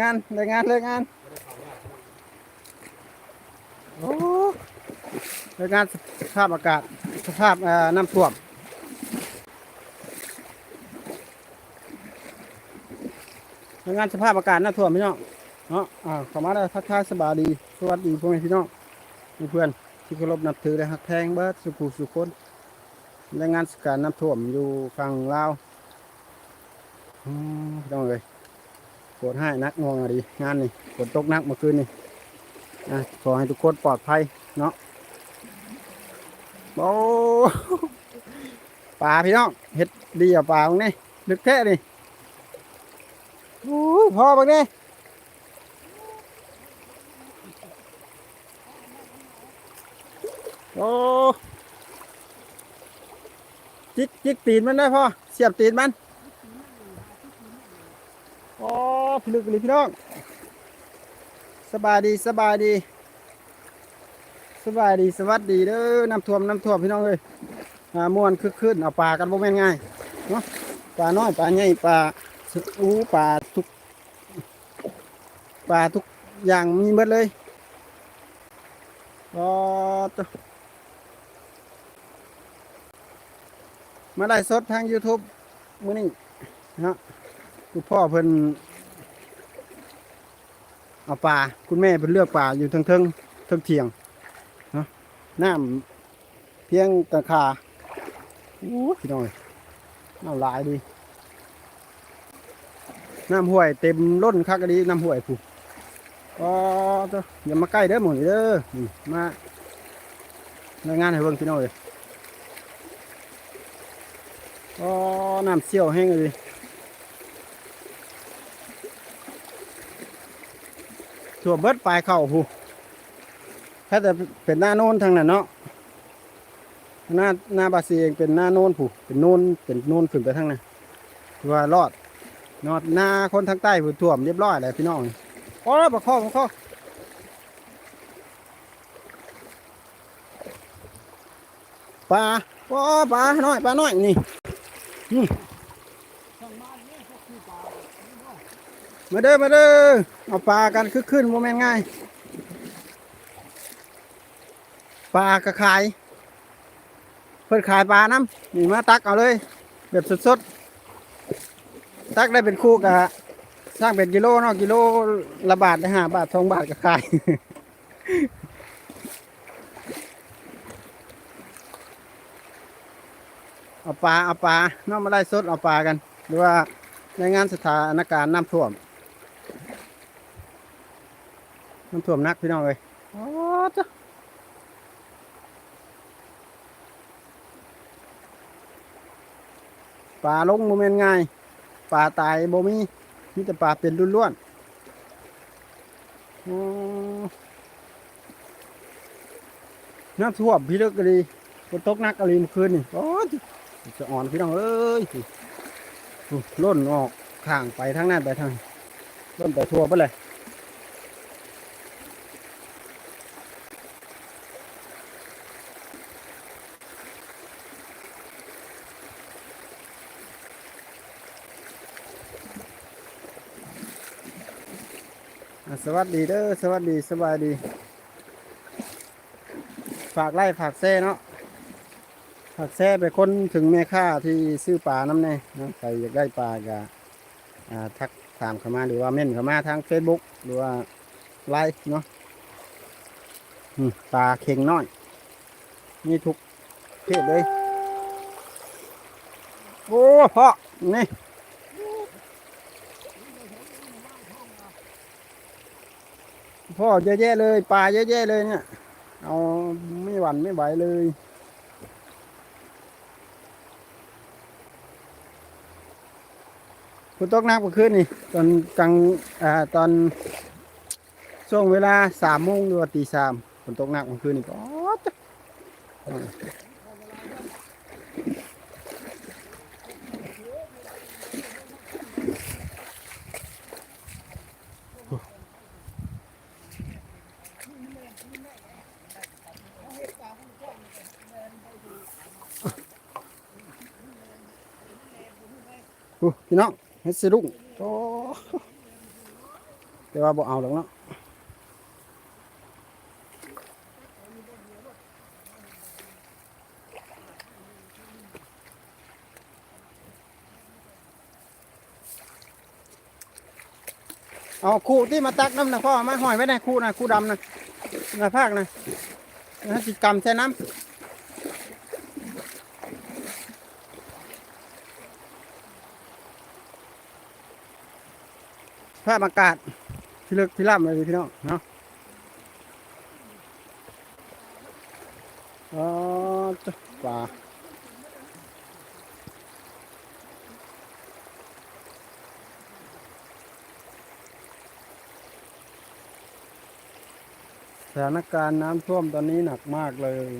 งานเลยงานเลยงานโอ้เลยงานสภาพอากาศสภาพน้ำท่วมรายงานสภาพอากาศน้ำท่วมพี่น้องเนาะอ่าเข้ามาได้ทักทายสบายดี สวัสดีพ่อแม่พี่น้องเพื่อนที่เคารพนับถือและฮักแพงเบิร์ดสุขุสุขคนรายงานสการน้ำท่วมอยู่ฝั่งลาว อืมพี่น้องเลยปวดให้นักงวงอะดีงานนี่ฝนตกนักเมื่อคืนนี่อะขอให้ทุกคนปลอดภัยเนาะโอ้ปลาพี่น้องเห็ดดีอะปลาตรงนี้ลึกแท้นี่โอ้ยพอบักนี่โอ้จิกจิกตีนมันได้พ่อเสียบตีนมันโอ้ พลึกเลยพี่น้อง สบายดีสบายดี สบายดีสวัสดีเด้อน้ำท่วมน้ำท่วมพี่น้องเอ้ยอ่ามวนคึกคืนเอาปลากันบ่แม่นง่ายเนาะปลาน้อยปลาใหญ่ปลาอู้ปลาทุกปลาทุกอย่างมีหมดเลยรอตัวมาได้สดทาง YouTube มื้อนี้นะคุณพ่อเพิ่น เอาปลาคุณแม่เพิ่นเลือกปลาอยู่ทั้งเทิงๆเทิงเถียงน้ำเพียงตะขาโอ้พี่น้อยน้ำลายดีน้ำห้วยเต็มล้นคักอะดีน้ำห้วยผูก็ตัวอย่ามาใกล้เด้อหมูนี่เด้อมารายงานให้เบิ่งพี่น้อยก็น้ำเชี่ยวแห้งเลย ทั่วเบิดปลายเข่าผู้ถ้าจะเป็นหน้าโน้นทางนั้นเนาะหน้าหน้าบาซีเองเป็นหน้าโน้นผู้เป็นโน้นเป็นโน้นขึ้นไปทางนั้นถือว่ารอดนอดหน้าคนทางใต้ผู้ท่วมเรียบร้อยแล้วพี่น้องโอ้ปะข้อปะข้อปลาโอ้ปลาน้อยปลาน้อยนี่นี่ มาเด้อมาเด้อเอาปลากันคึกขึ้นโมเมนต์ง่ายปลากระขาย เพิ่นขายปลาน้ำนี่มาตักเอาเลย แบบสดๆตักได้เป็นคู่กะสร้างเป็นกิโลเนาะกิโลละบาทได้ห้าบาทสองบาทก็ขายเอาปลาเอาปลาเนาะมาได้สดเอาปลากัน หรือว่าในงานสถานการณ์น้ำท่วม น้ำท่วมหนักพี่น้องเลยโอ้จ้ะปลาลงโมเมนง่ายปลาตายบ่มีมีแต่ปลาเป็นล้วนๆอ๋อน้ำท่วมพี่เลิกกะดีฝนตกหนักกะลีเมื่อคืนนี่โอ้ยจะอ่อนพี่น้องเอ้ยโอ้ล้นออกข้างไปทางนั้นไปทางล้นไปทั่วไปเลย สวัสดีเด้อสวัสดีสบายดี ฝากไล่ฝากแซ่เนาะผักแซ่ไปคนถึงแม่ค้าที่ซื้อปลาน้ำแน่นะใครอยากได้ปลาก็ทักถามเข้ามาหรือว่าเม่นเข้ามาทาง Facebook หรือว่าไลน์เนาะปลาเข่งน้อยมีทุกเพศเลย โอ้พ่อนี่ พ่อเยอะแยะเลยปลาเยอะแยะเลยเนี่ย เอาไม่หวั่นไม่ไหวเลยฝนตกหนักเมื่อคืนนี่ ตอนกลางอ่าตอนช่วงเวลาสามโมงหรือว่าตีสามฝนตกหนักเมื่อคืนนี่ก็ พี่น้องเฮ็ดสิลุงโอ้แต่ว่าบ่เอาหรอกเนาะเอาคู่ที่มาตักน้ำนะพ่อมาห้อยไว้นะคู่นะคู่ดำนะนะภาคนะนะจิกรรมใช้น้ำ ภาพอากาศที่เลิกที่ล่ำเลยพี่น้องเนาะอ๋อป่าสถานการณ์น้ำท่วมตอนนี้หนักมากเลย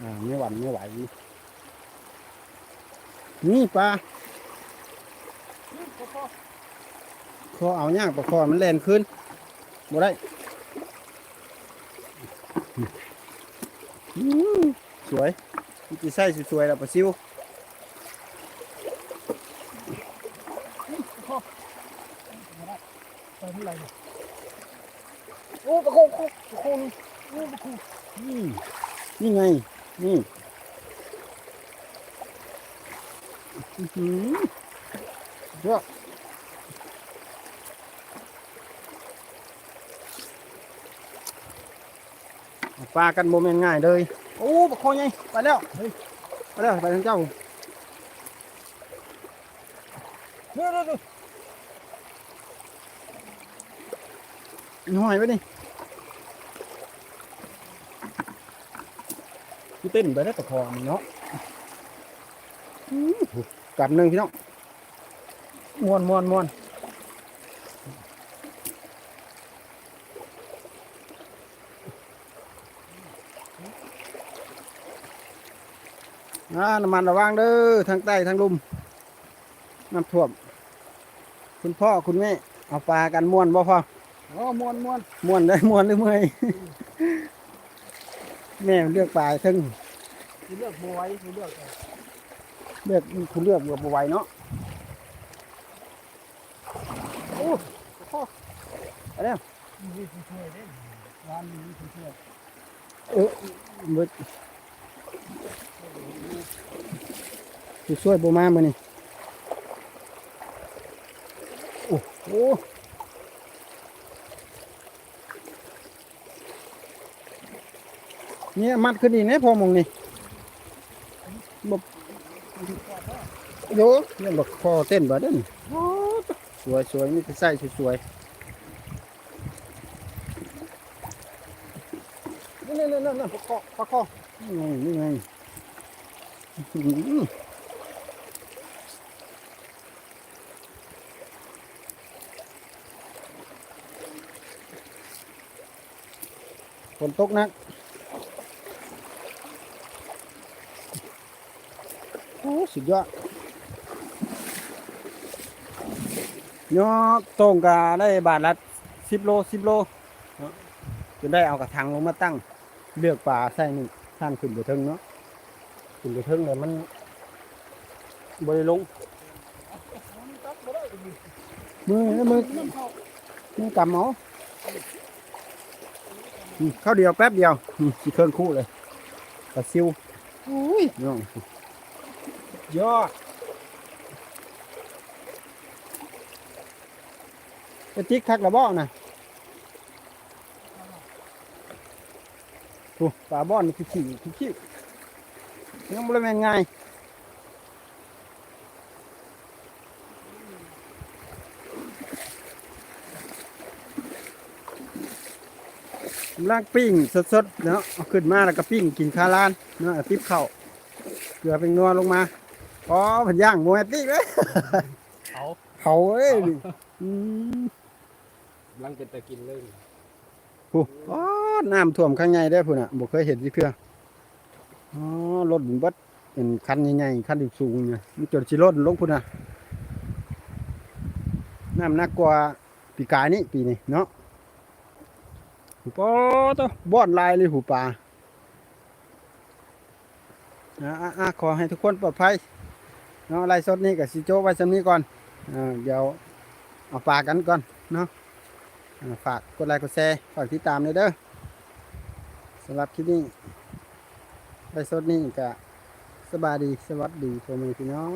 อ่าไม่หวั่นไม่ไหว นี่ปลา อเอาย่างปลาคอมันแล่นขึ้นบ่ได้สวยมันจะใส่สวยๆแล้วปลาซิวโอ้ปลาโคโคปลาโคนี่โอ้ปลาโคอืมนี่ไง นี่อือหือเยอะเอา ปลากันโมเมนง่ายเลยโอ้ปลาคอใหญ่ไปแล้วเฮ้ยไปแล้วไปทางเจ้าเดี๋ยวเดี๋ยวเดี๋ยวหน่อยไปดิพี่เต้นไปได้ปลาคอนี่เนาะอื้อกลับหนึ่งพี่น้องมวนมวนมวน อ่าน้ำมันระวังเด้อทางใต้ทางลุมน้ำท่วม คุณพ่อคุณแม่เอาปลากันม่วนบ่พ่ออ๋อมวนมวนม่วนได้ม่วนหรือเมื่อยแม่เลือกปลาทึ่งคือเลือกบัวไว้คือเลือกเอาเลือกคุณเลือกเบือบ่ไหวเนาะโอ้พ่อไปแล้วนี่คือช่วยเด้ร้านนี้คือช่วยเออเบิ ดสิช่วยโบมามื้อนี้โอ้โหเนี่ยมัดขึ้นอีกน่พอมองนี่บ่โยเรื่องบักคอเต้นบ่เด้นสวยสวยมีแต่ใส่สวยนี่นี่นี่นี่ปลาโคปลาคๆนี่ไงนี่ไง ฝนตกนักโอ้สุดยอดยอโต้งกาได้บาทละสิบโลสิบโลเนาะจนได้เอากระถางลงมาตั้ง เลือกปลาใส่นี่ท่านขึ้นไปเทิงเนาะ ขึ้นไปเทิงเลยมันบริลงตักบ่ได้ดิมือมือน้ำเข้ามือกำเอาอืมข้าวเดียวแป๊บเดียวอืมสิเครื่องคู่เลยปลาซิวอุ้ยน้องยอดไปจิกคักระบอกนะโอ้ปลาบ้อนคือขี้คือขี้ ยังบริเวณง่ายกำลังปิ้งสดๆเนาะเอาขึ้นมาแล้วก็ปิ้งกินคาลานเนาะติ๊บเข่าเกลือเป็นนัวลงมาอ๋อผันย่างโมเอตตี้เลยเขาเขาเอ้ยนี่อืมลังเป็นแต่กินเลยโอ้อ๋อน้ำท่วมข้างในได้อพุ่นอะบ่เคยเห็นที่เพื่อ อ๋อรถบุญบัดเป็นคันใหญ่ๆคันสูงๆเนี่ยมันจนสิรถลงพุ่นอะน้ำหนักกว่าปีกายนี่ปีนี้เนาะหูปอตัวบอนลายเลยหูปลาอะขอให้ทุกคนปลอดภัยเนาะลฟ์สดนี้กับสิโจไว้สำนี้ก่อนเดี๋ยวเอาฝากกันก่อนเนาะฝากกดไลค์กดแชร์ฝากติดตามเลยเด้อสำหรับคลิปนี้ ไปสดนี่กะสบายดีสวัสดีพ่อแม่พี่น้อง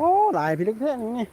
โอ้หลายพี่ลึกแท้นี่